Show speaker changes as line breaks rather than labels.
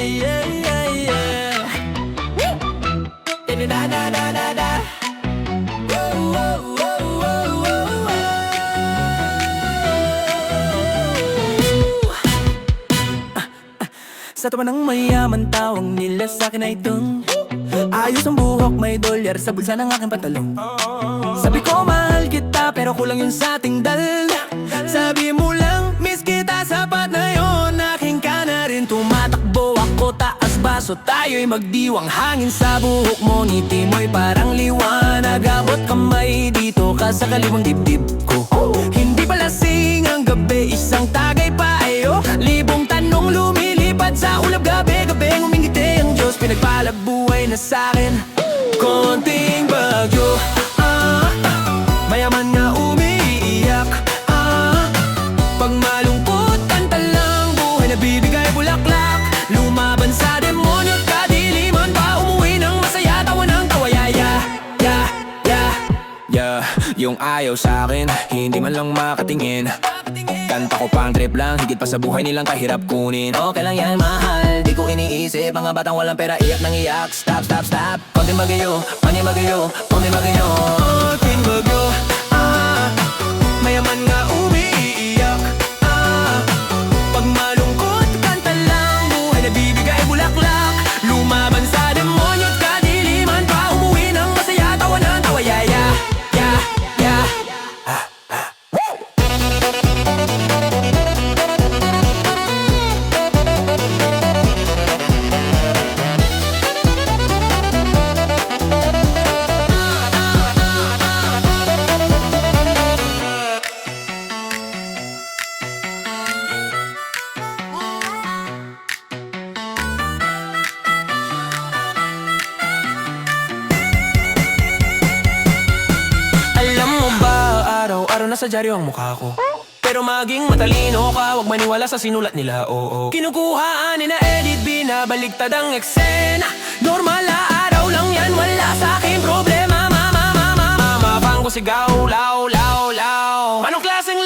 yeah, yeah, yeah. Woo! Da da da da da. Whoa, whoa, whoa, whoa, whoa, whoa. Ah, ah. Sa tuwa ng mayaman tawang nila sa akin ay itong Ayos ang buhok, may dolyar sa bulsa ng aking pantalon Sabi ko mahal kita pero kulang yun sa ating dal Sabi mo lang, baso Tayo'y magdiwang hangin sa buhok mo. Ngiti mo'y parang liwanag. Abot kamay dito ka sa kaliwang dibdib ko. Hindi pala sing ang gabi isang tagay pa ayo. Libong tanong lumilipad sa ulap gabi-gabi Ngumingiti ang Diyos. Pinagpalag buhay na sa'kin Konting bagyo. Ah, Mayaman nga umiiyak. Ah, Pag malungkot Buhay na bibigay bulaklak. Lumaban sa yung ayaw sa akin Hindi man lang makatingin. Kanta ko pang trip lang Higit pa sa buhay nilang kahirap kunin. Okay lang yan mahal. Di ko iniisip Mga batang walang pera Iyak nang iyak. Stop, stop, stop. Konting bagyo Konting bagyo Konting bagyo nasa dyaryo ang mukha ko Pero maging matalino ka, wag maniwala sa sinulat nila, oo Kinukuhaan, ina-edit, binabaliktad ang eksena Normal na araw lang yan, wala sa akin problema Mama, mama, mama, mama, ko sigaw, law, law, law Anong klaseng